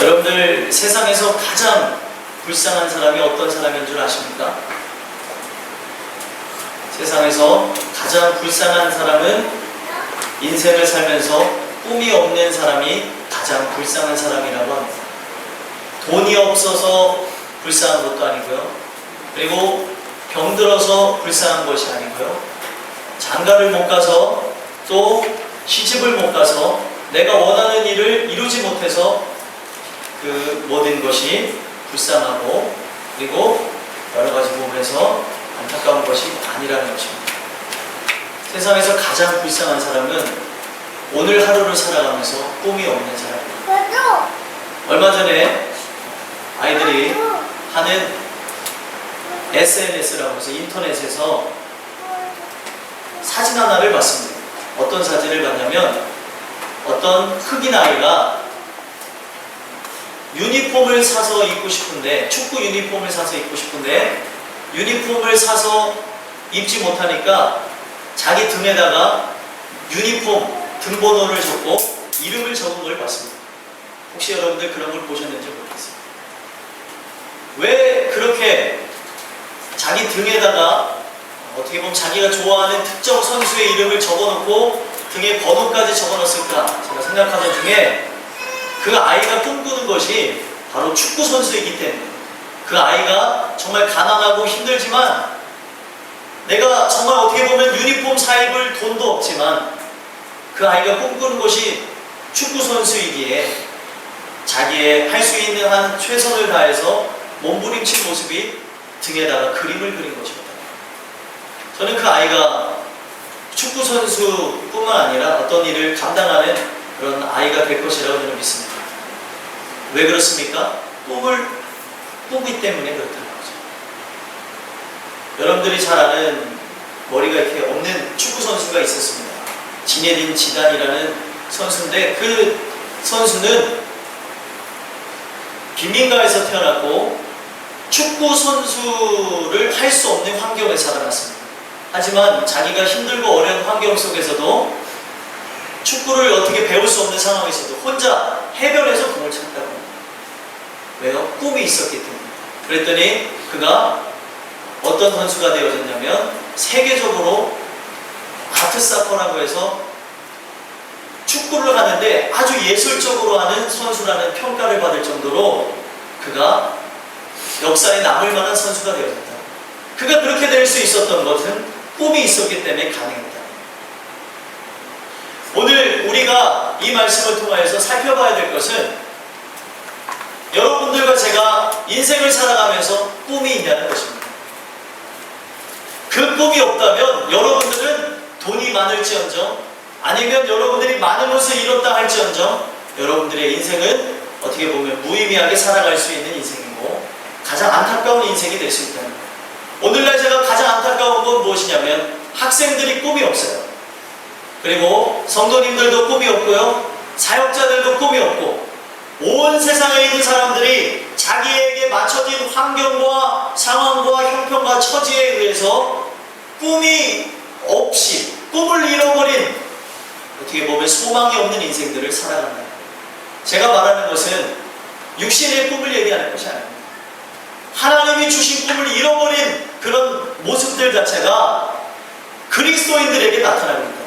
여러분들 세상에서 가장 불쌍한 사람이 어떤 사람인 줄 아십니까? 세상에서 가장 불쌍한 사람은 인생을 살면서 꿈이 없는 사람이 가장 불쌍한 사람이라고 합니다. 돈이 없어서 불쌍한 것도 아니고요. 그리고 병들어서 불쌍한 것이 아니고요. 장가를 못 가서 또 시집을 못 가서 내가 원하는 일을 이루지 못해서 그 모든 것이 불쌍하고 그리고 여러 가지 부분에서 안타까운 것이 아니라는 것입니다. 세상에서 가장 불쌍한 사람은 오늘 하루를 살아가면서 꿈이 없는 사람입니다. 얼마 전에 아이들이 하는 SNS라고 해서 인터넷에서 사진 하나를 봤습니다. 어떤 사진을 봤냐면 어떤 흑인 아이가 유니폼을 사서 입고 싶은데 축구 유니폼을 사서 입고 싶은데 유니폼을 사서 입지 못하니까 자기 등에다가 유니폼 등번호를 적고 이름을 적은 걸 봤습니다. 혹시 여러분들 그런 걸 보셨는지 모르겠어요. 왜 그렇게 자기 등에다가 어떻게 보면 자기가 좋아하는 특정 선수의 이름을 적어놓고 등에 번호까지 적어놨을까 제가 생각하는 중에 그 아이가 꿈꾸는 것이 바로 축구 선수이기 때문에 그 아이가 정말 가난하고 힘들지만 내가 정말 어떻게 보면 유니폼 사 입을 돈도 없지만 그 아이가 꿈꾸는 것이 축구 선수이기에 자기의 할 수 있는 한 최선을 다해서 몸부림친 모습이 등에다가 그림을 그린 것입니다. 저는 그 아이가 축구 선수뿐만 아니라 어떤 일을 감당하는 그런 아이가 될 것이라고 저는 믿습니다. 왜 그렇습니까? 꿈을 꾸기 때문에 그렇다는 거죠. 여러분들이 잘 아는 머리가 이렇게 없는 축구 선수가 있었습니다. 지네딘 지단이라는 선수인데 그 선수는 빈민가에서 태어났고 축구 선수를 할 수 없는 환경에 살아났습니다. 하지만 자기가 힘들고 어려운 환경 속에서도 축구를 어떻게 배울 수 없는 상황에서도 혼자 해변에서 공을 합니다. 왜요? 꿈이 있었기 때문에. 그랬더니 그가 어떤 선수가 되어졌냐면 세계적으로 아트사커라고 해서 축구를 하는데 아주 예술적으로 하는 선수라는 평가를 받을 정도로 그가 역사에 남을 만한 선수가 되어졌다. 그가 그렇게 될 수 있었던 것은 꿈이 있었기 때문에 가능했다. 오늘 우리가 이 말씀을 통하여서 살펴봐야 될 것은 여러분들과 제가 인생을 살아가면서 꿈이 있냐는 것입니다. 그 꿈이 없다면 여러분들은 돈이 많을지언정 아니면 여러분들이 많은 것을 이뤘다 할지언정 여러분들의 인생은 어떻게 보면 무의미하게 살아갈 수 있는 인생이고 가장 안타까운 인생이 될 수 있다는 거예요. 오늘날 제가 가장 안타까운 건 무엇이냐면 학생들이 꿈이 없어요. 그리고 성도님들도 꿈이 없고요. 사역자들도 꿈이 없고 온 세상에 있는 사람들이 자기에게 맞춰진 환경과 상황과 형편과 처지에 의해서 꿈이 없이 꿈을 잃어버린 어떻게 보면 소망이 없는 인생들을 살아간다. 제가 말하는 것은 육신의 꿈을 얘기하는 것이 아닙니다. 하나님이 주신 꿈을 잃어버린 그런 모습들 자체가 그리스도인들에게 나타납니다.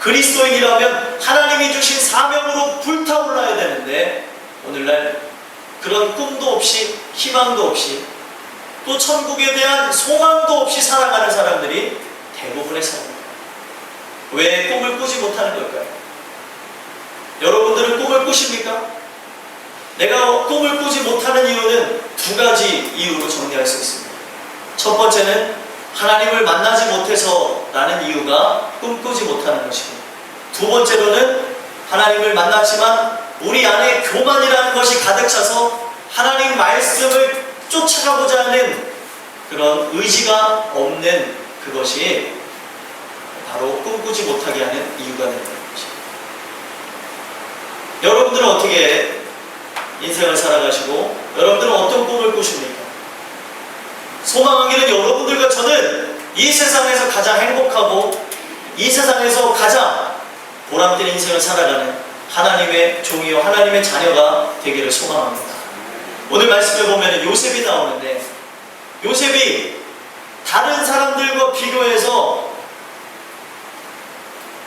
그리스도인이라면 하나님이 주신 사명으로 불타올라야 되는데 오늘날 그런 꿈도 없이 희망도 없이 또 천국에 대한 소망도 없이 살아가는 사람들이 대부분의 사람입니다. 왜 꿈을 꾸지 못하는 걸까요? 여러분들은 꿈을 꾸십니까? 내가 꿈을 꾸지 못하는 이유는 두 가지 이유로 정리할 수 있습니다. 첫 번째는 하나님을 만나지 못해서라는 이유가 꿈꾸지 못하는 것이고 두 번째로는 하나님을 만났지만 우리 안에 교만이라는 것이 가득 차서 하나님 말씀을 쫓아가고자 하는 그런 의지가 없는 그것이 바로 꿈꾸지 못하게 하는 이유가 되는 것입니다. 여러분들은 어떻게 인생을 살아가시고 여러분들은 어떤 꿈을 꾸십니까? 소망하기는 여러분들과 저는 이 세상에서 가장 행복하고 이 세상에서 가장 보람된 인생을 살아가는 하나님의 종이요 하나님의 자녀가 되기를 소망합니다. 오늘 말씀에 보면 요셉이 나오는데 요셉이 다른 사람들과 비교해서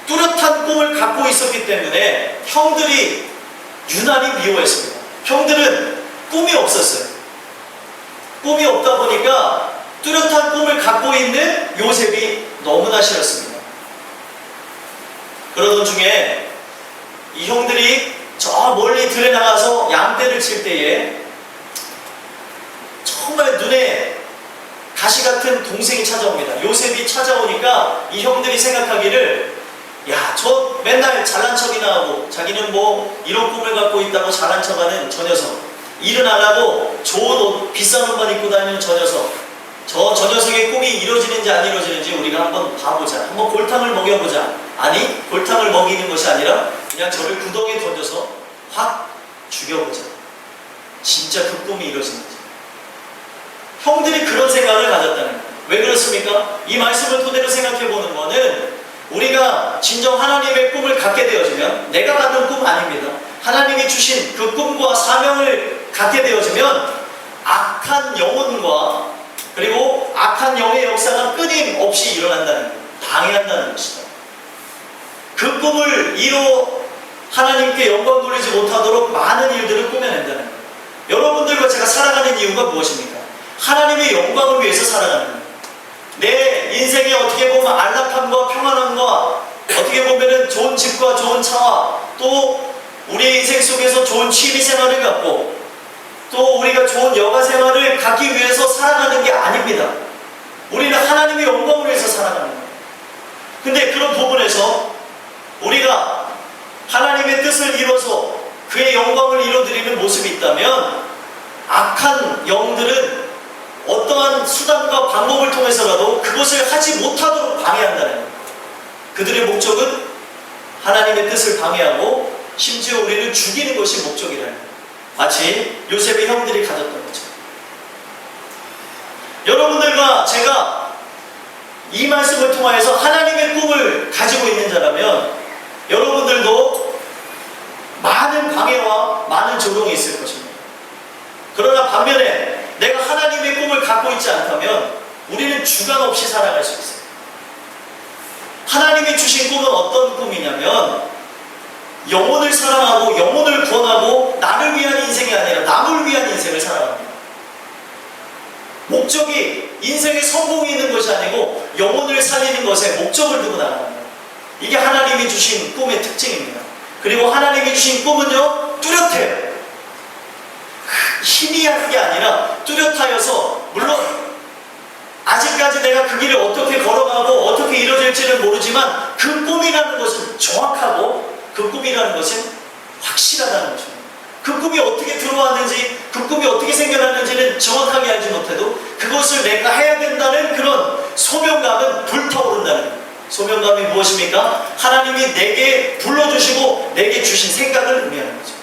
뚜렷한 꿈을 갖고 있었기 때문에 형들이 유난히 미워했습니다. 형들은 꿈이 없었어요. 꿈이 없다 보니까 뚜렷한 꿈을 갖고 있는 요셉이 너무나 싫었습니다. 그러던 중에 이 형들이 저 멀리 들에 나가서 양떼를 칠 때에 정말 눈에 가시 같은 동생이 찾아옵니다. 요셉이 찾아오니까 이 형들이 생각하기를 야, 저 맨날 잘난 척이나 하고 자기는 뭐 이런 꿈을 갖고 있다고 잘난 척하는 저 녀석. 일은 안 하고 좋은 옷, 비싼 옷만 입고 다니는 저 녀석. 저, 저 녀석의 꿈이 이루어지는지 안 이루어지는지 우리가 한번 봐보자. 한번 골탕을 먹여보자. 아니, 골탕을 먹이는 것이 아니라 그냥 저를 구덩이에 던져서 확 죽여보자. 진짜 그 꿈이 이루어지는지. 형들이 그런 생각을 가졌다는 거예요. 왜 그렇습니까? 이 말씀을 토대로 생각해 보는 거는 우리가 진정 하나님의 꿈을 갖게 되어지면 내가 갖는 꿈 아닙니다. 하나님이 주신 그 꿈과 사명을 갖게 되어지면 악한 영혼과 그리고 악한 영의 역사가 끊임없이 일어난다는 거예요. 방해한다는 것이다. 그 꿈을 이루 하나님께 영광 돌리지 못하도록 많은 일들을 꾸며낸다는 거예요. 여러분들과 제가 살아가는 이유가 무엇입니까? 하나님의 영광을 위해서 살아가는 거예요. 내 인생에 어떻게 보면 안락함과 평안함과 어떻게 보면은 좋은 집과 좋은 차와 또 우리 인생 속에서 좋은 취미 생활을 갖고 또 우리가 좋은 여가 생활을 갖기 위해서 살아가는 게 아닙니다. 우리는 하나님의 영광을 위해서 살아가는 거예요. 근데 그런 부분에서 우리가 하나님의 뜻을 이뤄서 그의 영광을 이뤄드리는 모습이 있다면 악한 영들은 어떠한 수단과 방법을 통해서라도 그것을 하지 못하도록 방해한다는 거예요. 그들의 목적은 하나님의 뜻을 방해하고 심지어 우리를 죽이는 것이 목적이라는 거예요. 마치 요셉의 형들이 가졌던 거죠. 여러분들과 제가 이 말씀을 통하여서 하나님의 꿈을 가지고 있는 자라면 많은 방해와 많은 조롱이 있을 것입니다. 그러나 반면에 내가 하나님의 꿈을 갖고 있지 않다면 우리는 주관 없이 살아갈 수 있어요. 하나님이 주신 꿈은 어떤 꿈이냐면 영혼을 사랑하고 영혼을 구원하고 나를 위한 인생이 아니라 남을 위한 인생을 살아갑니다. 목적이 인생의 성공이 있는 것이 아니고 영혼을 살리는 것에 목적을 두고 나갑니다. 이게 하나님이 주신 꿈의 특징입니다. 그리고 하나님이 주신 꿈은요 뚜렷해요. 희미한 게 아니라 뚜렷하여서 물론 아직까지 내가 그 길을 어떻게 걸어가고 어떻게 이루어질지는 모르지만 그 꿈이라는 것은 정확하고 그 꿈이라는 것은 확실하다는 것입니다. 그 꿈이 어떻게 들어왔는지 그 꿈이 어떻게 생겨났는지는 정확하게 알지 못해도 그것을 내가 해야 된다는 그런 소명감은 불타오른다는 거예요. 소명감이 무엇입니까? 하나님이 내게 불러주시고 내게 주신 생각을 의미하는 거죠.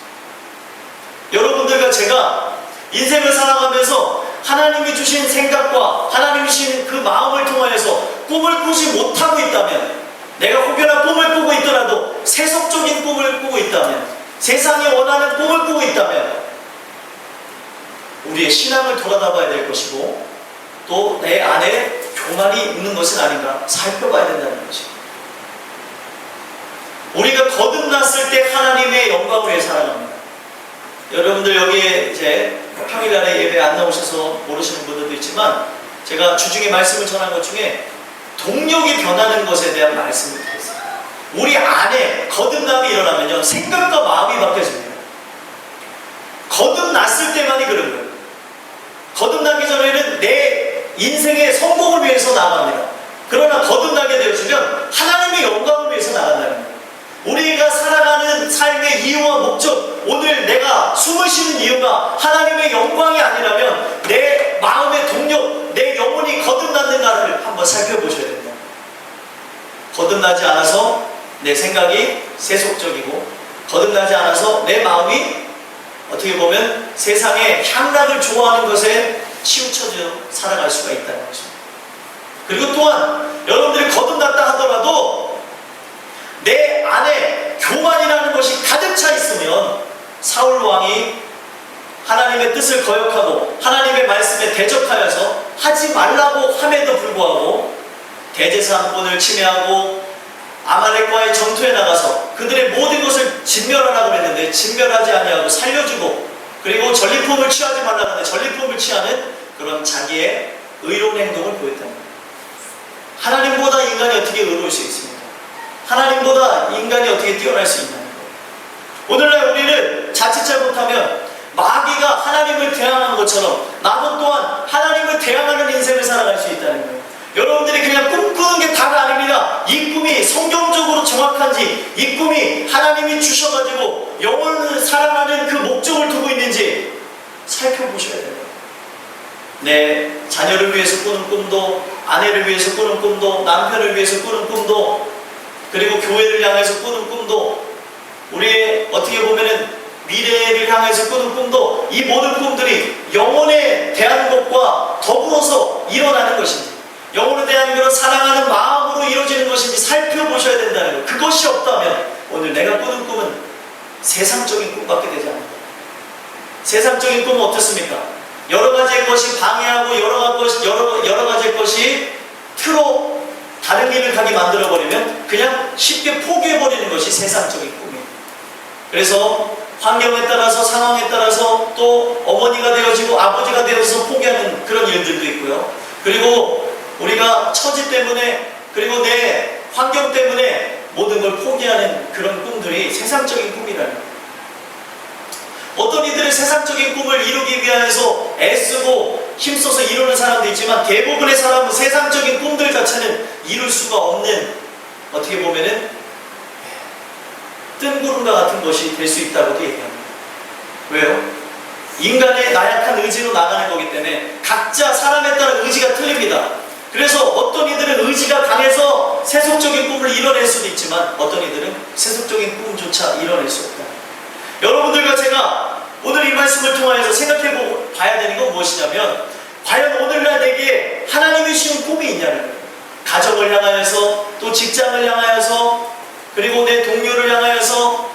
여러분들과 제가 인생을 살아가면서 하나님이 주신 생각과 하나님이 주신 그 마음을 통하여서 꿈을 꾸지 못하고 있다면 내가 혹여나 꿈을 꾸고 있더라도 세속적인 꿈을 꾸고 있다면 세상이 원하는 꿈을 꾸고 있다면 우리의 신앙을 돌아다 봐야 될 것이고 또 내 안에 교만이 있는 것은 아닌가 살펴봐야 된다는 것입니다. 우리가 거듭났을 때 하나님의 영광을 위해 살아갑니다. 여러분들 여기에 이제 평일날에 예배 안 나오셔서 모르시는 분들도 있지만 제가 주중에 말씀을 전한 것 중에 동력이 변하는 것에 대한 말씀을 드렸어요. 우리 안에 거듭남이 일어나면요 생각과 마음이 바뀌어집니다. 거듭났을 때만이 그런 거예요. 거듭나기 전에는 내 인생의 성공을 위해서 나갑니다. 그러나 거듭나게 되어지면 하나님의 영광을 위해서 나간다는 거예요. 우리가 살아가는 삶의 이유와 목적, 오늘 내가 숨을 쉬는 이유가 하나님의 영광이 아니라면 내 마음의 동력, 내 영혼이 거듭났는가를 한번 살펴보셔야 됩니다. 거듭나지 않아서 내 생각이 세속적이고, 거듭나지 않아서 내 마음이 어떻게 보면 세상의 향락을 좋아하는 것에 치우쳐져 살아갈 수가 있다는 것입니다. 그리고 또한 여러분들이 거듭났다 하더라도 내 안에 교만이라는 것이 가득 차 있으면 사울 왕이 하나님의 뜻을 거역하고 하나님의 말씀에 대적하여서 하지 말라고 함에도 불구하고 대제사장권을 침해하고 아말렉과의 전투에 나가서 그들의 모든 것을 진멸하라고 했는데 진멸하지 아니하고 살려주고 그리고 전리품을 취하지 말라고 하는데 전리품을 취하는 그런 자기의 의로운 행동을 보였다는 거예요. 하나님보다 인간이 어떻게 의로울 수 있습니까? 하나님보다 인간이 어떻게 뛰어날 수 거예요. 오늘날 우리는 자칫 잘못하면 마귀가 하나님을 대항한 것처럼 나도 또한 하나님을 대항하는 인생을 살아갈 수 있다는 거예요. 여러분들이 그냥 꿈꾸는 게 다가 아닙니다. 이 꿈이 성경적으로 정확한지, 이 꿈이 하나님이 주셔가지고 영혼을 살아가는 그 목적을 두고 있는지 살펴보셔야 돼요. 내 자녀를 위해서 꾸는 꿈도, 아내를 위해서 꾸는 꿈도, 남편을 위해서 꾸는 꿈도, 그리고 교회를 향해서 꾸는 꿈도, 우리의 어떻게 보면은 미래를 향해서 꾸는 꿈도 이 모든 꿈들이 영혼에 대한 것과 더불어서 일어나는 것인지 영혼에 대한 그런 사랑하는 마음으로 이루어지는 것인지 살펴보셔야 된다는 것 그것이 없다면 오늘 내가 꾸는 꿈은 세상적인 꿈밖에 되지 않는다 세상적인 꿈은 어떻습니까? 여러 가지의 것이 방해하고 여러 가지 여러 여러 가지의 것이 틀어 다른 길을 가게 만들어 버리면 그냥 쉽게 포기해 버리는 것이 세상적인 꿈이에요. 그래서 환경에 따라서 상황에 따라서 또 어머니가 되어지고 아버지가 되어서 포기하는 그런 일들도 있고요. 그리고 우리가 처지 때문에 그리고 내 환경 때문에 모든 걸 포기하는 그런 꿈들이 세상적인 꿈이라는. 어떤 이들은 세상적인 꿈을 이루기 위해서 애쓰고 힘써서 이루는 사람도 있지만 대부분의 사람은 세상적인 꿈들 자체는 이룰 수가 없는 어떻게 보면은 뜬구름과 같은 것이 될 수 있다고도 얘기합니다. 왜요? 인간의 나약한 의지로 나가는 거기 때문에 각자 사람에 따라 의지가 틀립니다. 그래서 어떤 이들은 의지가 강해서 세속적인 꿈을 이뤄낼 수도 있지만 어떤 이들은 세속적인 꿈조차 이뤄낼 수 없다. 여러분들과 제가 오늘 이 말씀을 통하여서 생각해 보- 봐야 되는 건 무엇이냐면 과연 오늘날 내게 하나님이 주신 꿈이 있냐는. 가정을 향하여서 또 직장을 향하여서 그리고 내 동료를 향하여서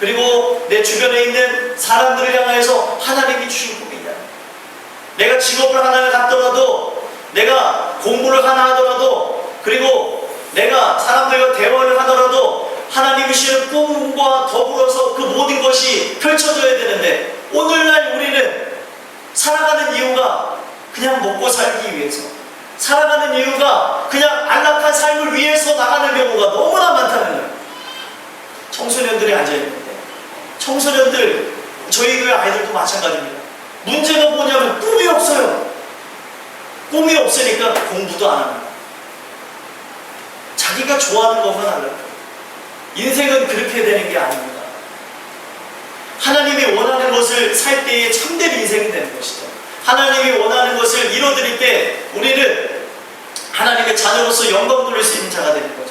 그리고 내 주변에 있는 사람들을 향하여서 하나님이 주신 꿈이 있냐. 내가 직업을 하나 갖더라도 내가 공부를 하나 하더라도 그리고 내가 사람들과 대화를 하더라도 하나님이 주시는 꿈과 더불어서 그 모든 것이 펼쳐져야 되는데 오늘날 우리는 살아가는 이유가 그냥 먹고 살기 위해서 살아가는 이유가 그냥 안락한 삶을 위해서 나가는 경우가 너무나 많다는 거예요. 청소년들이 앉아있는데 청소년들 저희 교회 아이들도 마찬가지입니다. 문제가 뭐냐면 꿈이 없어요. 꿈이 없으니까 공부도 안 합니다. 자기가 좋아하는 것만 하려고. 인생은 그렇게 되는 게 아닙니다. 하나님이 원하는 것을 살 때에 참된 인생이 되는 것이죠. 하나님이 원하는 것을 이뤄드릴 때 우리는 하나님의 자녀로서 영광 돌릴 수 있는 자가 되는 거죠.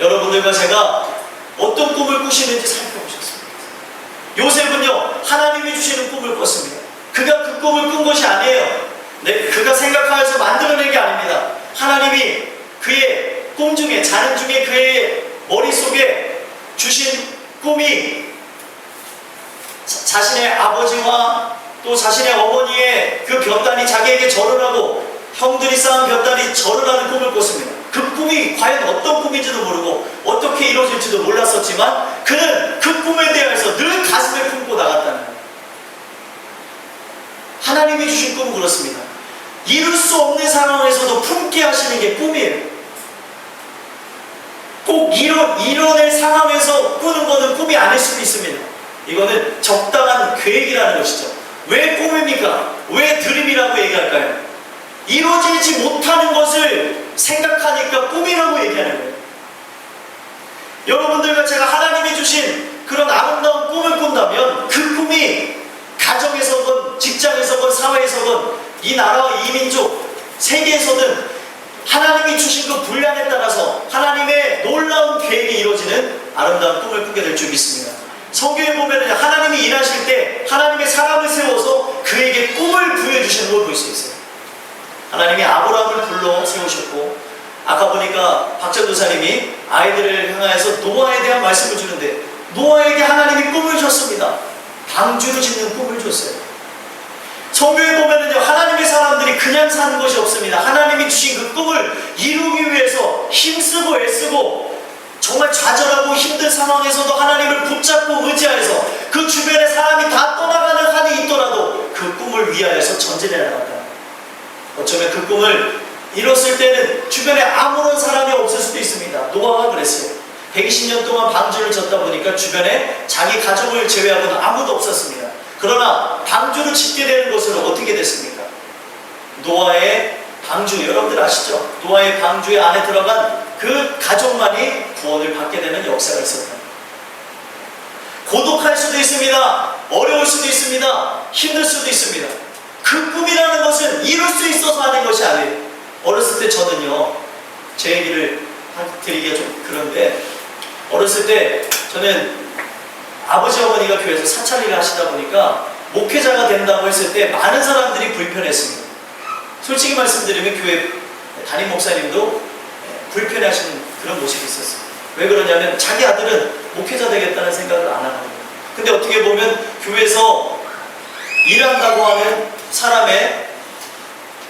여러분들과 제가 어떤 꿈을 꾸시는지 살펴보셨습니다. 요셉은요, 하나님이 주시는 꿈을 꿨습니다. 그가 그 꿈을 꾼 것이 아니에요. 네, 그가 생각하여서 만들어낸 게 아닙니다. 하나님이 그의 꿈 중에, 자는 중에 그의 머릿속에 주신 꿈이 자- 자신의 아버지와 또 자신의 어머니의 그 볕단이 자기에게 절을 하고 형들이 쌓은 볕단이 절을 하는 꿈을 꿨습니다. 그 꿈이 과연 어떤 꿈인지도 모르고 어떻게 이루어질지도 몰랐었지만 그는 그 꿈에 대해서 늘 가슴에 품고 나갔다는 거예요. 하나님이 주신 꿈은 그렇습니다. 이룰 수 없는 상황에서도 품게 하시는 게 꿈이에요. 꼭 이뤄, 이뤄낼 상황에서 꾸는 거는 꿈이 아닐 수도 있습니다. 이거는 적당한 계획이라는 것이죠. 왜 꿈입니까? 왜 드림이라고 얘기할까요? 이루어지지 못하는 것을 생각하니까 꿈이라고 얘기하는 거예요. 여러분들과 제가 하나님이 주신 그런 아름다운 꿈을 꾼다면 그 꿈이 가정에서건 직장에서건 사회에서건 이 나라와 이 민족 세계에서든 하나님이 주신 그 분량에 따라서 하나님의 놀라운 계획이 이루어지는 아름다운 꿈을 꾸게 될 줄 믿습니다. 성경에 보면 하나님이 일하실 때 하나님의 사람을 세워서 그에게 꿈을 부여주시는 걸 볼 수 있어요. 하나님이 아브라함을 불러 세우셨고 아까 보니까 박전 도사님이 아이들을 향하여서 노아에 대한 말씀을 주는데 노아에게 하나님이 꿈을 줬습니다. 방주를 짓는 꿈을 줬어요. 성경에 보면은요, 하나님의 사람들이 그냥 사는 것이 없습니다. 하나님이 주신 그 꿈을 이루기 위해서 힘쓰고 애쓰고 정말 좌절하고 힘든 상황에서도 하나님을 붙잡고 의지하여서 그 주변에 사람이 다 떠나가는 한이 있더라도 그 꿈을 위하여서 전진해 나간다. 어쩌면 그 꿈을 이뤘을 때는 주변에 아무런 사람이 없을 수도 있습니다. 노아가 그랬어요. 120년 동안 방주를 졌다 보니까 주변에 자기 가족을 제외하고는 아무도 없었습니다. 그러나 방주를 짓게 되는 것은 어떻게 됐습니까? 노아의 방주, 여러분들 아시죠? 노아의 방주의 안에 들어간 그 가족만이 구원을 받게 되는 역사가 있었다. 고독할 수도 있습니다. 어려울 수도 있습니다. 힘들 수도 있습니다. 그 꿈이라는 것은 이룰 수 있어서 하는 것이 아니에요. 어렸을 때 저는요, 제 얘기를 한- 드리기가 좀 그런데, 어렸을 때 저는 아버지 어머니가 교회에서 사찰 일을 하시다 보니까 목회자가 된다고 했을 때 많은 사람들이 불편했습니다. 솔직히 말씀드리면 교회 담임 목사님도 불편해하시는 그런 모습이 있었어요. 왜 그러냐면 자기 아들은 목회자 되겠다는 생각을 안 하는 거예요. 근데 어떻게 보면 교회에서 일한다고 하는 사람의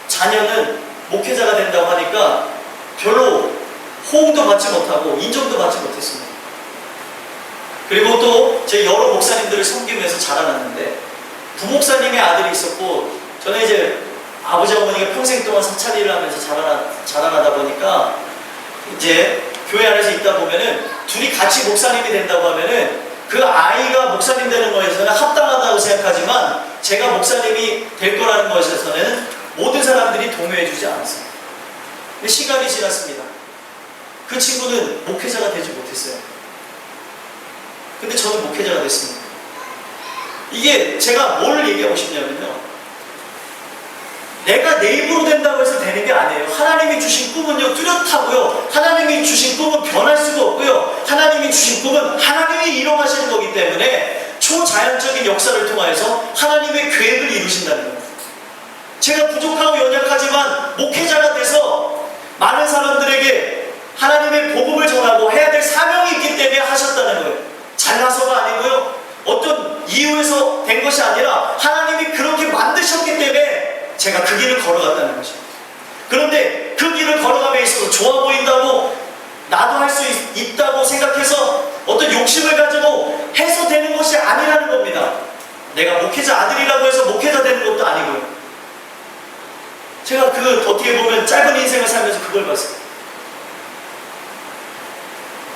자녀는 목회자가 된다고 하니까 별로 호응도 받지 못하고 인정도 받지 못했습니다. 그리고 또 제 여러 목사님들을 섬기면서 자라났는데 부목사님의 아들이 있었고 저는 이제 아버지 어머니가 평생 동안 사찰일을 하면서 자라나, 자라나다 보니까 이제 교회 안에서 있다 보면은 둘이 같이 목사님이 된다고 하면은 그 아이가 목사님 되는 거에서는 합당하다고 생각하지만 제가 목사님이 될 거라는 것에서는 모든 사람들이 동요해 주지 않았어요. 근데 시간이 지났습니다. 그 친구는 목회자가 되지 못했어요. 근데 저는 목회자가 됐습니다. 이게 제가 뭘 얘기하고 싶냐면요. 내가 내 입으로 된다고 해서 되는 게 아니에요. 하나님이 주신 꿈은요, 뚜렷하고요. 하나님이 주신 꿈은 변할 수가 없고요. 하나님이 주신 꿈은 하나님이 이뤄가시는 거기 때문에 초자연적인 역사를 통하여서 하나님의 계획을 이루신다는 거예요. 제가 부족하고 연약하지만 목회자가 돼서 많은 사람들에게 하나님의 복음을 전하고 해야 될 사명이 있기 때문에 하셨다는 거예요. 잘나서가 아니고요. 어떤 이유에서 된 것이 아니라 하나님이 그렇게 만드셨기 때문에 제가 그 길을 걸어갔다는 것이죠. 그런데 그 길을 걸어감에 있어서 좋아 보인다고 나도 할 수 있다고 생각해서 어떤 욕심을 가지고 해서 되는 것이 아니라는 겁니다. 내가 목회자 아들이라고 해서 목회자 되는 것도 아니고요. 제가 그 어떻게 보면 짧은 인생을 살면서 그걸 봤어요.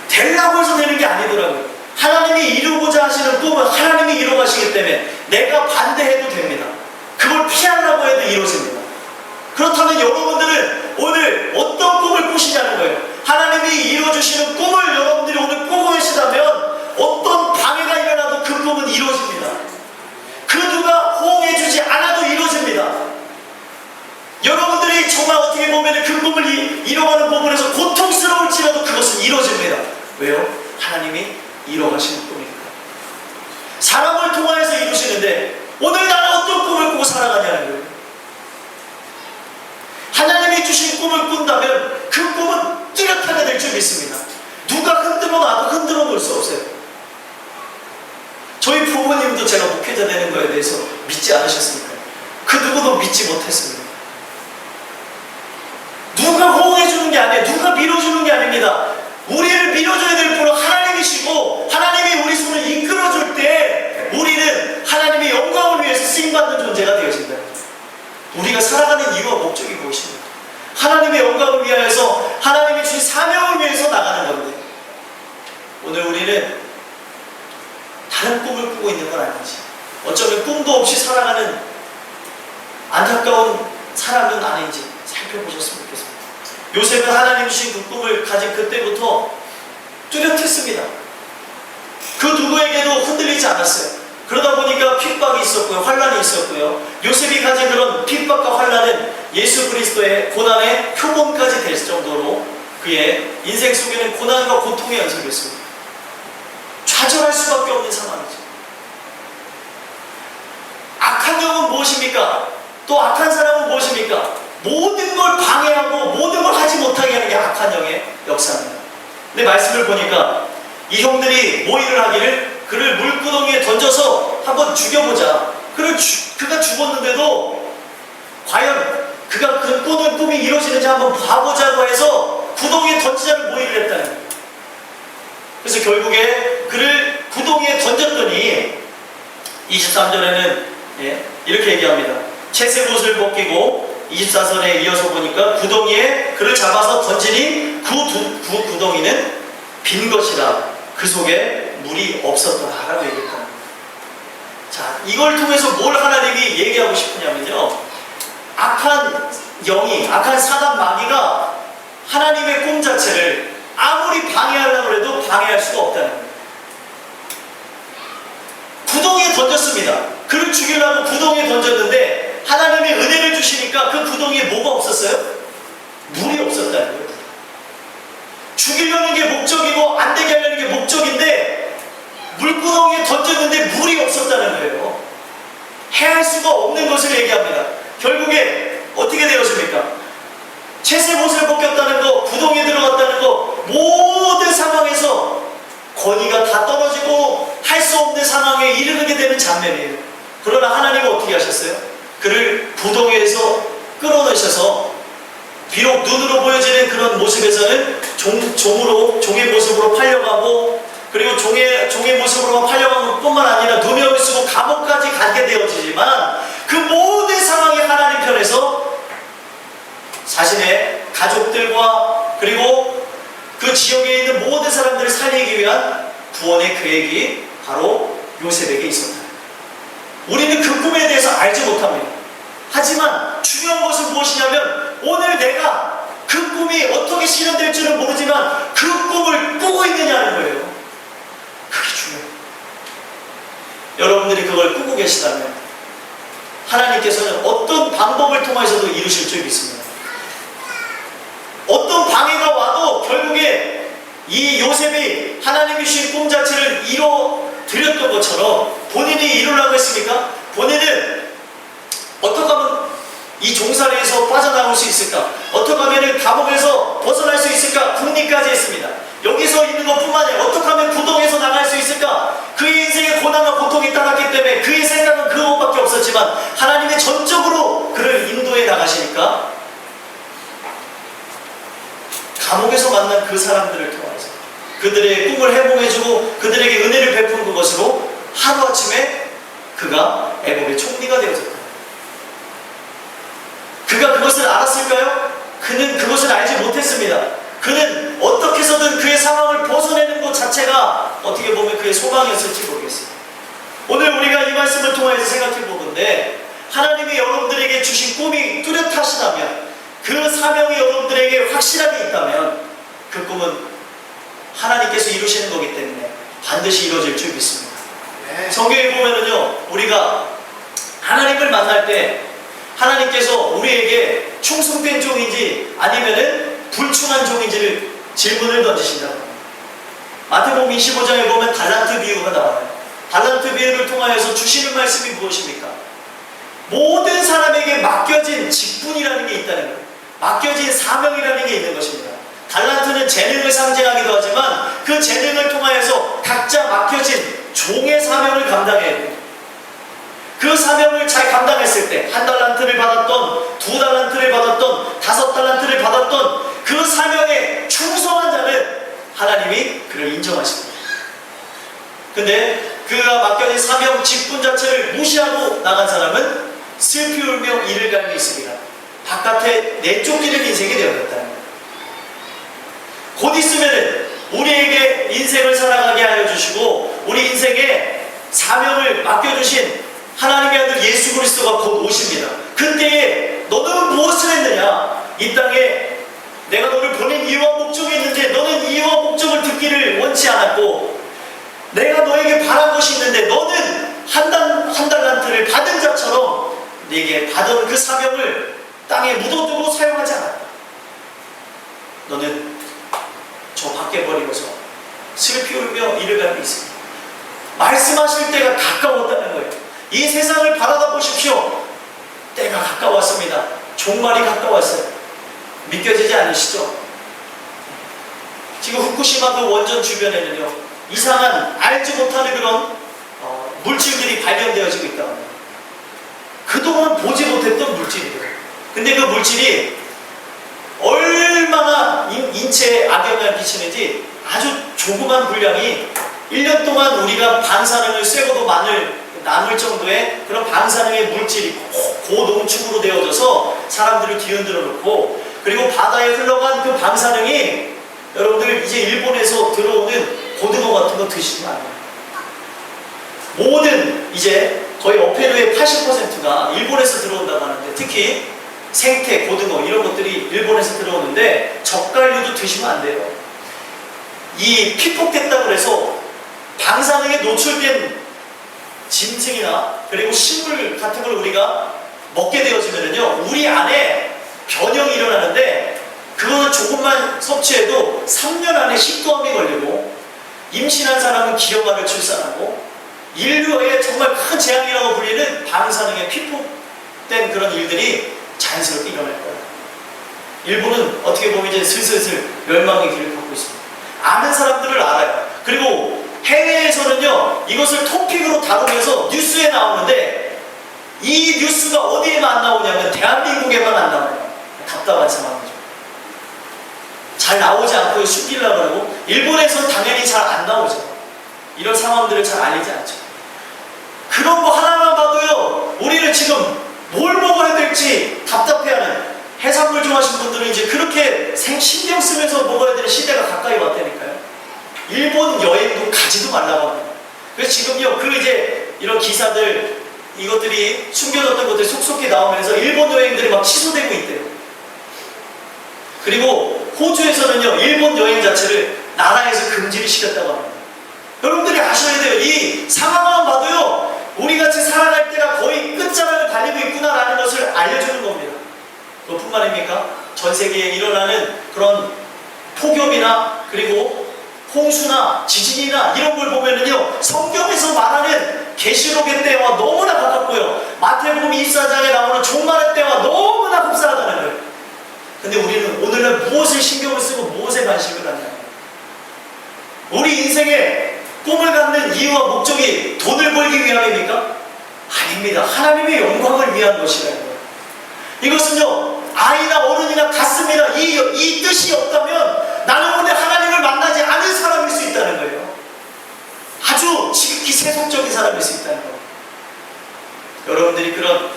되려고 해서 되는 게 아니더라고요. 하나님이 이루고자 하시는 꿈은 하나님이 이루가시기 때문에 내가 반대해도 됩니다. 그걸 피하려고 해도 이루어집니다. 그렇다면 여러분들은 오늘 어떤 꿈을 꾸시냐는 거예요. 하나님이 이루어주시는 꿈을 여러분들이 오늘 꾸고 계시다면 어떤 방해가 일어나도 그 꿈은 이루어집니다. 그 누가 호응해주지 않아도 이루어집니다. 여러분들이 정말 어떻게 보면 그 꿈을 이- 이뤄가는 부분에서 고통스러울지라도 그것은 이루어집니다. 왜요? 하나님이 이뤄가시는 꿈이니까. 사람을 통하여서 이루시는데 오늘 나는 어떤 꿈을 꾸고 살아가냐는 거예요. 하나님이 주신 꿈을 꾼다면 그 꿈은 뚜렷하게 될 줄 믿습니다. 누가 흔들어 놔도 흔들어 놓을 수 없어요. 저희 부모님도 제가 목회자 되는 거에 대해서 믿지 않으셨습니까? 그 누구도 믿지 못했습니다. 누가 호응해주는 게 아니에요. 누가 밀어주는 게 아닙니다. 우리를 밀어줘야 될 분은 하나님이시고 하나님이 우리 손을 이끌어줄 때 우리는 하나님의 영광을 위해서 쓰임받는 존재가 되어진다. 우리가 살아가는 이유와 목적이 무엇입니까? 하나님의 영광을 위하여서 하나님이 주신 사명을 위해서 나가는 건데 오늘 우리는 다른 꿈을 꾸고 있는 건 아니지. 없이 살아가는 안타까운 사람은 아닌지 살펴보셨으면 좋겠습니다. 요셉은 하나님 주신 그 꿈을 가진 그때부터 뚜렷했습니다. 그 누구에게도 흔들리지 않았어요. 그러다 보니까 핍박이 있었고요. 환란이 있었고요. 요셉이 가진 그런 핍박과 환란은 예수 그리스도의 고난의 표본까지 될 정도로 그의 인생 속에는 고난과 고통의 연속이었습니다. 좌절할 수밖에 없는 상황이죠. 악한 영은 무엇입니까? 또 악한 사람은 무엇입니까? 모든 걸 방해하고 모든 걸 하지 못하게 하는 게 악한 영의 역사입니다. 근데 말씀을 보니까 이 형들이 모의를 하기를 그를 물구덩이에 던져서 한번 죽여보자. 그를 주- 그가 죽었는데도 과연 그가 그 꾸는 꿈이 이루어지는지 한번 봐보자고 해서 구덩이에 던지자는 모의를 했다는 거예요. 그래서 결국에 그를 구덩이에 던졌더니 23절에는 이렇게 얘기합니다. 채색 옷을 벗기고 24절에 이어서 보니까 구덩이에 그를 잡아서 던지니 그, 두- 그 구덩이는 빈 것이라 그 속에 물이 없었더라라고 얘기했다. 자, 이걸 통해서 뭘 하나님이 얘기하고 싶으냐면요. 악한 영이, 악한 사단 마귀가 하나님의 꿈 자체를 아무리 방해하려고 해도 방해할 수가 없다는 거예요. 구덩이에 던졌습니다. 그를 죽이려고 구덩이에 던졌는데 하나님이 은혜를 주시니까 그 구덩이에 뭐가 없었어요? 물이 없었다는 거예요. 죽이려는 게 목적이고 안 되게 하려는 게 목적인데 물구덩이에 던졌는데 물이 없었다는 거예요. 해할 수가 없는 것을 얘기합니다. 결국에 어떻게 되었습니까? 채색 옷을 벗겼다는 거, 구덩이에 들어갔다는 거, 모든 상황에서 권위가 다 떨어지고 할 수 없는 상황에 이르게 되는 장면이에요. 그러나 하나님은 어떻게 하셨어요? 그를 구덩이에서 끌어내셔서 비록 눈으로 보여지는 그런 모습에서는 종, 종으로 종의 모습으로 팔려가고 그리고 종의 종의 모습으로 팔려가는 뿐만 아니라 누명을 쓰고 감옥까지 가게 되어지지만 그 모든 상황이 하나님 편에서 자신의 가족들과 그리고 그 지역에 있는 모든 사람들을 살리기 위한 구원의 계획이 바로 요셉에게 있었다. 우리는 그 꿈에 대해서 알지 못합니다. 하지만 중요한 것은 무엇이냐면 오늘 내가 그 꿈이 어떻게 실현될지는 모르지만 그 꿈을 꾸고 있느냐는 거예요. 그게 중요해요. 여러분들이 그걸 꾸고 계시다면 하나님께서는 어떤 방법을 통해서도 이루실 줄 믿습니다. 어떤 방해가 와도 결국에 이 요셉이 하나님이 주신 꿈 자체를 이뤄 드렸던 것처럼 본인이 이루려고 했습니까? 본인은 어떻게 하면 이 종살이에서 빠져나올 수 있을까? 어떻게 하면 감옥에서 벗어날 수 있을까? 국리까지 했습니다. 여기서 있는 것뿐만 아니라 어떻게 하면 구덩에서 나갈 수 있을까? 그의 인생에 고난과 고통이 따랐기 때문에 그의 생각은 그것밖에 없었지만 하나님의 전적으로 그를 인도해 나가시니까 감옥에서 만난 그 사람들을 통해서 그들의 꿈을 해몽해주고 그들에게 은혜를 베푼 그것으로 하루아침에 그가 애굽의 총리가 되어졌다. 그가 그것을 알았을까요? 그는 그것을 알지 못했습니다. 그는 어떻게 해서든 그의 상황을 벗어내는 것 자체가 어떻게 보면 그의 소망이었을지 모르겠습니다. 오늘 우리가 이 말씀을 통해서 생각해 보건데 하나님이 여러분들에게 주신 꿈이 뚜렷하시다면 그 사명이 여러분들에게 확실하게 있다면 그 꿈은 하나님께서 이루시는 거기 때문에 반드시 이루어질 줄 믿습니다. 성경에 보면은요, 우리가 하나님을 만날 때 하나님께서 우리에게 충성된 종인지 아니면은 불충한 종인지를 질문을 던지신다고 합니다. 마태복음 25장에 보면 달란트 비유가 나와요. 달란트 비유를 통하여서 주시는 말씀이 무엇입니까? 모든 사람에게 맡겨진 직분이라는 게 있다는 거예요. 맡겨진 사명이라는 게 있는 것입니다. 달란트는 재능을 상징하기도 하지만 그 재능을 통하여서 각자 맡겨진 종의 사명을 감당해야 돼요. 그 사명을 잘 감당했을 때 한 달란트를 받았던 두 달란트를 받았던 다섯 달란트를 받았던 그 사명에 충성한 자는 하나님이 그를 인정하십니다. 근데 그가 맡겨진 사명 직분 자체를 무시하고 나간 사람은 슬피 울며 이를 갈며 있습니다. 바깥에 내쫓기는 인생이 거예요. 곧 있으면은 우리에게 인생을 살아가게 하여 주시고 우리 인생에 사명을 맡겨주신 하나님의 아들 예수 그리스도가 곧 오십니다. 그때에 너는 무엇을 했느냐? 이 땅에 내가 너를 보낸 이유와 목적이 있는데 너는 이유와 목적을 듣기를 원치 않았고 내가 너에게 바란 것이 있는데 너는 한, 달, 한 달란트를 받은 자처럼 네게 받은 그 사명을 땅에 묻어두고 사용하지 않았다. 너는 저 밖에 버리고서 슬피 울며 이를 가고 있습니다. 말씀하실 때가 가까웠다는 거예요. 이 세상을 바라다 보십시오. 때가 가까웠습니다. 종말이 가까웠어요. 믿겨지지 않으시죠? 지금 후쿠시마 그 원전 주변에는요 이상한 알지 못하는 그런 어, 물질들이 발견되어지고 있다고 합니다. 그동안 보지 못했던 물질이에요. 근데 그 물질이 얼마나 인, 인체에 악영향을 끼치는지 아주 조그만 분량이 1년 동안 우리가 방사능을 쐬고도 많을 남을 정도의 그런 방사능의 물질이 고- 고농축으로 되어져서 사람들을 뒤흔들어 놓고 그리고 바다에 흘러간 그 방사능이 여러분들 이제 일본에서 들어오는 고등어 같은 거 드시면 안 돼요. 모든 이제 거의 어패류의 80%가 일본에서 들어온다고 하는데 특히 생태, 고등어 이런 것들이 일본에서 들어오는데 젓갈류도 드시면 안 돼요. 이 피폭됐다고 해서 방사능에 노출된 짐승이나 그리고 식물 같은 걸 우리가 먹게 되어지면요 우리 안에 변형이 일어나는데 그거는 조금만 섭취해도 3년 안에 식도암이 걸리고 임신한 사람은 기형아를 출산하고 인류의 정말 큰 재앙이라고 불리는 방사능에 피폭된 그런 일들이 자연스럽게 일어날 거예요. 일본은 어떻게 보면 이제 슬슬슬 멸망의 길을 걷고 있습니다. 아는 사람들을 알아요. 그리고 해외에서는요, 이것을 토픽으로 다루면서 뉴스에 나오는데 이 뉴스가 어디에만 안 나오냐면 대한민국에만 안 나와요. 답답한 상황이죠. 잘 나오지 않고 숨기려고 하고 일본에서는 당연히 잘 안 나오죠. 이런 상황들을 잘 알리지 않죠. 그런 거 하나만 봐도요, 우리는 지금 뭘 먹어야 될지 답답해하는 해산물 좋아하시는 분들은 이제 그렇게 생 신경 쓰면서 먹어야 되는 시대가 가까이 왔다니까요. 일본 여행도 가지도 말라고 합니다. 그래서 지금요, 그 이제 이런 기사들, 이것들이 숨겨졌던 것들이 속속히 나오면서 일본 여행들이 막 취소되고 있대요. 그리고 호주에서는요, 일본 여행 자체를 나라에서 금지를 시켰다고 합니다. 여러분들이 아셔야 돼요. 이 상황만 봐도요, 우리 같이 살아갈 때가 거의 끝자락을 달리고 있구나라는 것을 알려주는 겁니다. 그뿐만 아닙니까? 전 세계에 일어나는 그런 폭염이나 그리고 홍수나 지진이나 이런 걸 보면은요 성경에서 말하는 계시록의 때와 너무나 가깝고요 마태복음 24장에 나오는 종말의 때와 너무나 흡사하다는 거예요 근데 우리는 오늘날 무엇을 신경을 쓰고 무엇에 관심을 갖냐 우리 인생에 꿈을 갖는 이유와 목적이 돈을 벌기 위함입니까? 아닙니다 하나님의 영광을 위한 것이라는 거예요 이것은요 아이나 어른이나 같습니다 이, 이 뜻이 없다면 나는 오늘 하나님을 만나지 않은 사람일 수 있다는 거예요. 아주 지극히 세속적인 사람일 수 있다는 거예요. 여러분들이 그런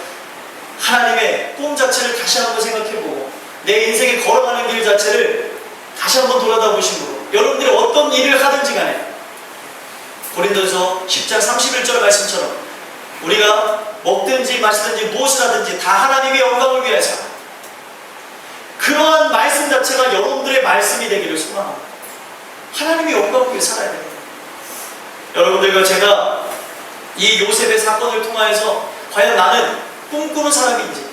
하나님의 꿈 자체를 다시 한번 생각해보고 내 인생에 걸어가는 길 자체를 다시 한번 돌아다 보시고 여러분들이 어떤 일을 하든지 간에 고린도서 10장 31절 말씀처럼 우리가 먹든지 마시든지 무엇을 하든지 다 하나님의 영광을 위해서 그러한 말씀 자체가 여러분들의 말씀이 되기를 소망합니다. 하나님의 영광을 위해 살아야 됩니다. 여러분들과 제가 이 요셉의 사건을 통하여서 과연 나는 꿈꾸는 사람인지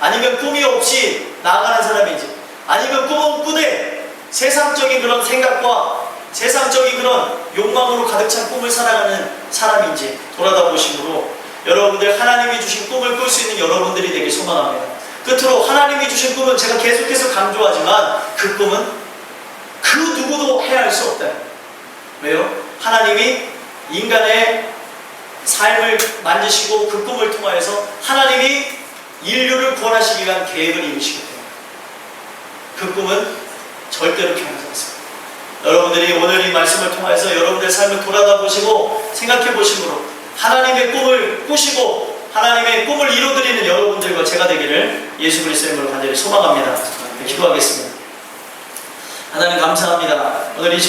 아니면 꿈이 없이 나아가는 사람인지 아니면 꿈은 꾸되 세상적인 그런 생각과 세상적인 그런 욕망으로 가득 찬 꿈을 살아가는 사람인지 돌아다 보심으로 여러분들 하나님이 주신 꿈을 꿀 수 있는 여러분들이 되길 소망합니다. 끝으로 하나님이 주신 꿈은 제가 계속해서 강조하지만 그 꿈은 그 누구도 해할 수 없다. 왜요? 하나님이 인간의 삶을 만드시고 그 꿈을 통하여서 하나님이 인류를 구원하시기 위한 계획을 이루시기 때문에 그 꿈은 절대로 변하지 않습니다. 여러분들이 오늘 이 말씀을 통해서 여러분들 삶을 돌아다 보시고 생각해 보심으로 하나님의 꿈을 꾸시고 하나님의 꿈을 이루어드리는 여러분들과 제가 되기를 예수 그리스도의 이름으로 간절히 소망합니다. 네, 기도하겠습니다. 하나님 감사합니다. 오늘 이